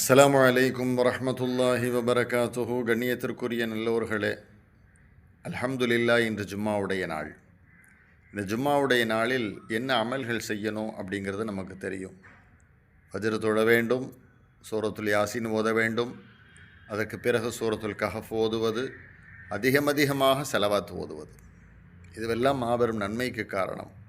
அஸ்லாம் அலைக்கும் வரமத்துல்லாஹி வபரகாத்துஹு. கண்ணியத்திற்குரிய நல்லோர்களே அல்ஹம்துலில்லா இன்று ஜும்மாவுடைய நாள். இந்த ஜும்மாவுடைய நாளில் என்ன அமல்கள் செய்யணும் அப்படிங்கிறது நமக்கு தெரியும். வஜ்ர தொழ வேண்டும் சூரத்துல் யாசின் ஓத வேண்டும் அதற்கு பிறகு சூரத்துல் கஹஃப் ஓதுவது அதிகம் அதிகமாக செலவாத்து ஓதுவது. இதுவெல்லாம் மாபெரும் நன்மைக்கு காரணம்.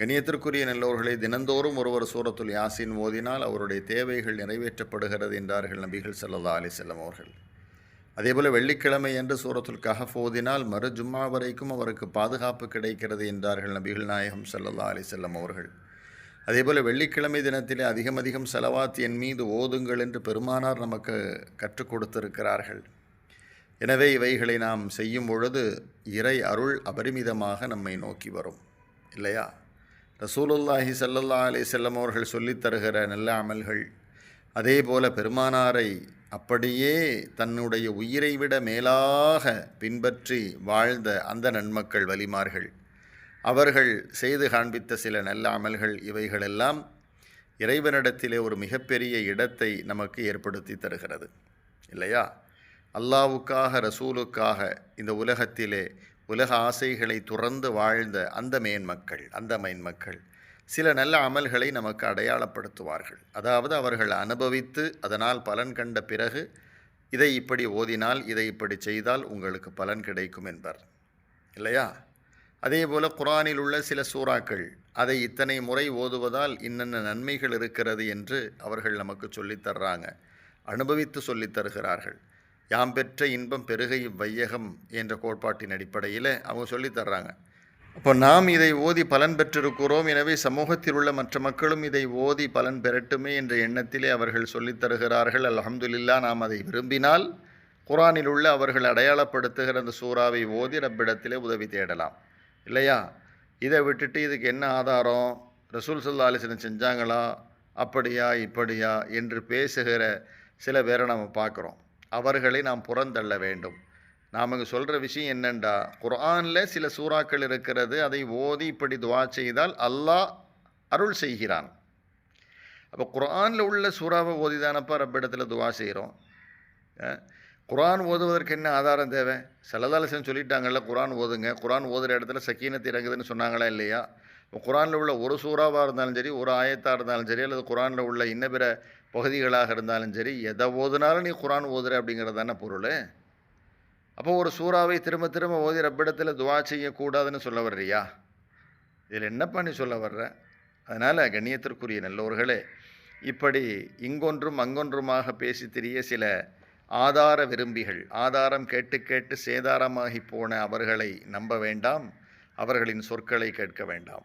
கணியத்திற்குரிய நல்லவர்களை தினந்தோறும் ஒருவர் சூரத்துல் யாசின் ஓதினால் அவருடைய தேவைகள் நிறைவேற்றப்படுகிறது என்றார்கள் நபிகள் ஸல்லல்லாஹு அலி செல்லம் அவர்கள். அதேபோல் வெள்ளிக்கிழமை என்று சூரத்துல் கஹஃப் ஓதினால் மறு ஜும்மா வரைக்கும் அவருக்கு பாதுகாப்பு கிடைக்கிறது என்றார்கள் நபிகள் நாயகம் செல்லதா அலி செல்லம் அவர்கள். அதேபோல் வெள்ளிக்கிழமை தினத்திலே அதிகம் அதிகம் செலவாத் என் மீது ஓதுங்கள் என்று பெருமானார் நமக்கு கற்றுக் கொடுத்திருக்கிறார்கள். எனவே இவைகளை நாம் செய்யும் பொழுது இறை அருள் அபரிமிதமாக நம்மை நோக்கி வரும். இல்லையா? ரசூலுல்லாஹி சல்லல்லா அலி செல்லம் அவர்கள் சொல்லித்தருகிற நல்ல அமல்கள் அதே போல பெருமானாரை அப்படியே தன்னுடைய உயிரை விட மேலாக பின்பற்றி வாழ்ந்த அந்த நன்மக்கள் வலிமார்கள். அவர்கள் செய்து காண்பித்த சில நல்ல அமல்கள் இவைகளெல்லாம் இறைவனிடத்திலே ஒரு மிகப்பெரிய இடத்தை நமக்கு ஏற்படுத்தி தருகிறது. இல்லையா? அல்லாவுக்காக ரசூலுக்காக இந்த உலகத்திலே உலக ஆசைகளை துறந்து வாழ்ந்த அந்த மேன்மக்கள் அந்த மேன்மக்கள் சில நல்ல அமல்களை நமக்கு அடையாளப்படுத்துவார்கள். அதாவது அவர்கள் அனுபவித்து அதனால் பலன் கண்ட பிறகு இதை இப்படி ஓதினால் இதை இப்படி செய்தால் உங்களுக்கு பலன் கிடைக்கும் என்பர். இல்லையா? அதே போல் குரானில் உள்ள சில சூறாக்கள் அதை இத்தனை முறை ஓதுவதால் இன்னென்ன நன்மைகள் இருக்கிறது என்று அவர்கள் நமக்கு சொல்லித் தர்றாங்க அனுபவித்து சொல்லித் தருகிறார்கள். யாம் பெற்ற இன்பம் பெருகை வையகம் என்ற கோட்பாட்டின் அடிப்படையில் அவங்க சொல்லித் தர்றாங்க. அப்போ நாம் இதை ஓதி பலன் பெற்றிருக்கிறோம். எனவே சமூகத்தில் உள்ள மற்ற மக்களும் இதை ஓதி பலன் பெறட்டுமே என்ற எண்ணத்திலே அவர்கள் சொல்லித் தருகிறார்கள். நாம் அதை விரும்பினால் குரானில் உள்ள அவர்கள் அடையாளப்படுத்துகிற அந்த சூறாவை ஓதி ரப்பிடத்திலே உதவி தேடலாம். இல்லையா? இதை விட்டுட்டு இதுக்கு என்ன ஆதாரம்? ரசூல் சல்லா அலிசன் செஞ்சாங்களா? அப்படியா இப்படியா என்று பேசுகிற சில பேரை நம்ம பார்க்குறோம். அவர்களை நாம் புறந்தள்ள வேண்டும். நாம் இங்கே சொல்கிற விஷயம் என்னென்றா குர்ஆனில் சில சூறாக்கள் இருக்கிறது அதை ஓதி இப்படி துவா செய்தால் அல்லாஹ் அருள் செய்கிறான். அப்போ குர்ஆனில் உள்ள சூறாவை ஓதி தானப்பா ரப்பிடத்தில் துவா செய்கிறோம்? குரான் ஓதுவதற்கு என்ன ஆதாரம் தேவை? செல்லதாலசன் சொல்லிட்டாங்கல்ல குரான் ஓதுங்க. குரான் ஓதுகிற இடத்துல சக்கீனத்து இறங்குதுன்னு சொன்னாங்களா இல்லையா? இப்போ குரானில் உள்ள ஒரு சூறாவாக இருந்தாலும் சரி ஒரு ஆயத்தாக இருந்தாலும் சரி அல்லது குரானில் உள்ள இன்ன பிற பகுதிகளாக இருந்தாலும் சரி எதை ஓதுனாலும் நீ குரான் ஓதுற அப்படிங்கிறது தானே பொருள்? அப்போ ஒரு சூறாவை திரும்ப திரும்ப ஓதி ரப்பிடத்தில் துவா செய்யக்கூடாதுன்னு சொல்ல வர்றியா? இதில் என்னப்பா நீ சொல்ல வர்ற? அதனால் கண்ணியத்திற்குரிய நல்லவர்களே இப்படி இங்கொன்றும் அங்கொன்றுமாக பேசி திரிய சில ஆதார விரும்பிகள் ஆதாரம் கேட்டு கேட்டு சேதாரமாகி போன அவர்களை நம்ப வேண்டாம் அவர்களின் சொற்களை கேட்க வேண்டாம்.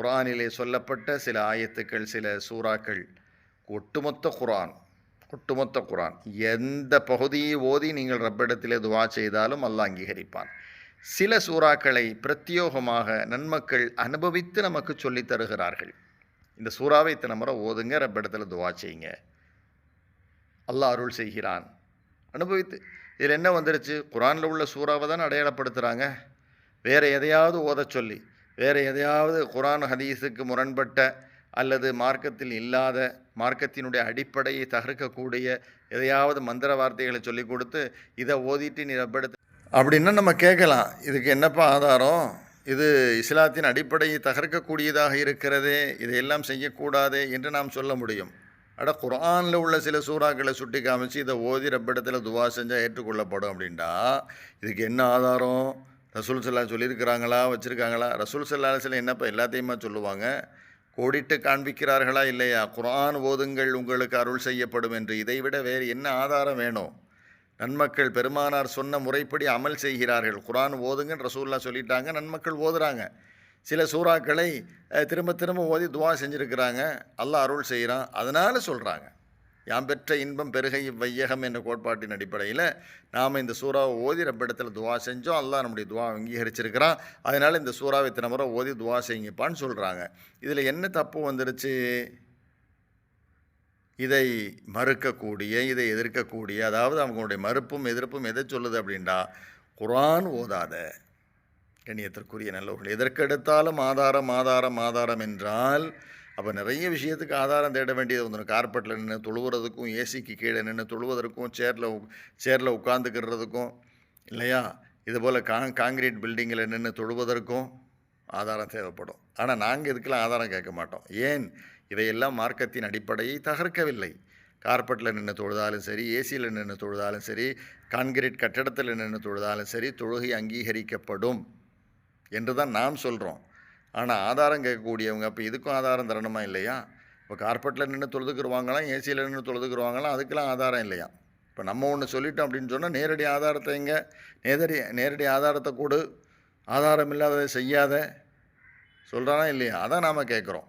குரானிலே சொல்லப்பட்ட சில ஆயத்துக்கள் சில சூறாக்கள் ஒட்டுமொத்த குரான் ஒட்டுமொத்த குரான் எந்த பகுதியை ஓதி நீங்கள் ரப்பிடத்திலே துவா செய்தாலும் அல்லாஹ் அங்கீகரிப்பான். சில சூறாக்களை பிரத்யோகமாக நன்மக்கள் அனுபவித்து நமக்கு சொல்லித் தருகிறார்கள். இந்த சூறாவை இத்தனை முறை ஓதுங்க ரப்பிடத்தில் துவா செய்யுங்க. அல்லாஹ் அருள் செய்கிறான். அனுபவித்து இதில் என்ன வந்துருச்சு? குரானில் உள்ள சூறாவை தான் அடையாளப்படுத்துகிறாங்க வேறு எதையாவது ஓதச் சொல்லி வேறு எதையாவது குரான் ஹதீஸுக்கு முரண்பட்ட அல்லது மார்க்கத்தில் இல்லாத மார்க்கத்தினுடைய அடிப்படையை தகர்க்கக்கூடிய எதையாவது மந்திர வார்த்தைகளை சொல்லி கொடுத்து இதை ஓதிட்டு நீ ரப்படுத்து அப்படின்னா நம்ம கேட்கலாம் இதுக்கு என்னப்பா ஆதாரம்? இது இஸ்லாத்தின் அடிப்படையை தகர்க்கக்கூடியதாக இருக்கிறதே இதையெல்லாம் செய்யக்கூடாதே என்று நாம் சொல்ல முடியும். அட குரானில் உள்ள சில சூறாக்களை சுட்டி காமிச்சு இதை ஓதி ரப்பிடத்தில் துவா செஞ்சால் ஏற்றுக்கொள்ளப்படும் அப்படின்டா இதுக்கு என்ன ஆதாரம்? ரசூல் சல்லா சொல்லியிருக்கிறாங்களா வச்சுருக்காங்களா? ரசூல் சல்லா சில என்னப்பா எல்லாத்தையுமா சொல்லுவாங்க? கோடிட்டு காண்பிக்கிறார்களா இல்லையா? குரான் ஓதுங்கள் உங்களுக்கு அருள் செய்யப்படும் என்று. இதைவிட வேறு என்ன ஆதாரம் வேணும்? நன்மக்கள் பெருமானார் சொன்ன முறைப்படி அமல் செய்கிறார்கள். குரான் ஓதுங்கன்னு ரசூல்லா சொல்லிட்டாங்க நன்மக்கள் ஓதுறாங்க. சில சூறாக்களை திரும்ப திரும்ப ஓதி துவா செஞ்சுருக்கிறாங்க. அல்லாஹ் அருள் செய்கிறான் அதனால் சொல்கிறாங்க யாம் பெற்ற இன்பம் பெருகை வையகம் என்ற கோட்பாட்டின் அடிப்படையில் நாம் இந்த சூறாவை ஓதி ரப்பிடத்தில் துவா செஞ்சோம். அல்லா நம்முடைய துவா அங்கீகரிச்சிருக்கிறான். அதனால் இந்த சூறாவை இத்தனை முறை ஓதி துவா செய்யுங்கப்பான்னு சொல்கிறாங்க இதில் என்ன தப்பு வந்துருச்சு? இதை மறுக்கக்கூடிய இதை எதிர்க்கக்கூடிய அதாவது அவங்களுடைய மறுப்பும் எதிர்ப்பும் எதை சொல்லுது அப்படின்டா குரான் ஓதாத. கண்ணியத்திற்குரிய நல்லவர்கள் எதற்கெடுத்தாலும் ஆதாரம் ஆதாரம் ஆதாரம் என்றால் அப்போ நிறைய விஷயத்துக்கு ஆதாரம் தேட வேண்டியது வந்துடும் கார்பெட்டில் நின்று தொழுவுறதுக்கும் ஏசிக்கு கீழே நின்று தொழுவதற்கும் சேரில் சேரில் உட்காந்துக்கிறதுக்கும் இல்லையா? இதுபோல் காங் காங்கிரீட் பில்டிங்கில் நின்று தொழுவதற்கும் ஆதாரம் தேவைப்படும். ஆனால் நாங்கள் இதுக்கெல்லாம் ஆதாரம் கேட்க மாட்டோம். ஏன்? இவையெல்லாம் மார்க்கத்தின் அடிப்படையை தகர்க்கவில்லை. கார்பெட்டில் நின்று தொழுதாலும் சரி ஏசியில் நின்று தொழுதாலும் சரி கான்கிரீட் கட்டடத்தில் நின்று தொழுதாலும் சரி தொழுகை அங்கீகரிக்கப்படும் என்று தான் நாம் சொல்கிறோம் ஆனால் ஆதாரம் கேட்கக்கூடியவங்க அப்போ இதுக்கும் ஆதாரம் தரணுமா இல்லையா? இப்போ கார்பெட்டில் நின்று தொழுதுக்குருவாங்களாம் ஏசியில் நின்று தொழுதுக்குருவாங்களாம் அதுக்கெல்லாம் ஆதாரம் இல்லையா? இப்போ நம்ம ஒன்று சொல்லிட்டோம் அப்படின்னு சொன்னால் நேரடி ஆதாரத்தை எங்கே? நேரடி நேரடி ஆதாரத்தை கொடு. ஆதாரம் இல்லாததை செய்யாத. சொல்கிறானா இல்லையா? அதான் நாம் கேட்குறோம்.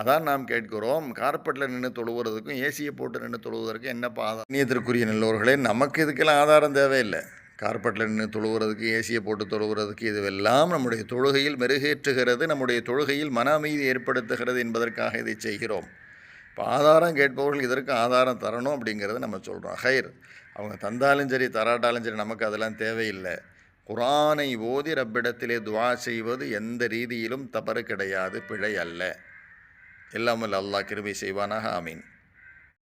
அதான் நாம் கேட்கிறோம் கார்பெட்டில் நின்று தொழுவுறதுக்கும் ஏசியை போட்டு நின்று தொழுவதற்கும் என்னப்பா ஆதாரம்? நீயத்திற்குரிய நல்லவர்களே நமக்கு இதுக்கெல்லாம் ஆதாரம் தேவையில்லை. கார்பெட்டில் நின்று தொழுகிறதுக்கு ஏசியை போட்டு தொழுகிறதுக்கு இதுவெல்லாம் நம்முடைய தொழுகையில் மெருகேற்றுகிறது நம்முடைய தொழுகையில் மன அமைதி ஏற்படுத்துகிறது என்பதற்காக இதை செய்கிறோம். இப்போ ஆதாரம் கேட்பவர்கள் இதற்கு ஆதாரம் தரணும் அப்படிங்கிறத நம்ம சொல்கிறோம் ஹைர் அவங்க தந்தாலும் சரி தராட்டாலும் சரி நமக்கு அதெல்லாம் தேவையில்லை. குரானை ஓதி ரப்பிடத்திலே துவா செய்வது எந்த ரீதியிலும் தவறு கிடையாது பிழை அல்ல. எல்லாமல் அல்லாஹ் கிருபி செய்வானாக ஆமீன்.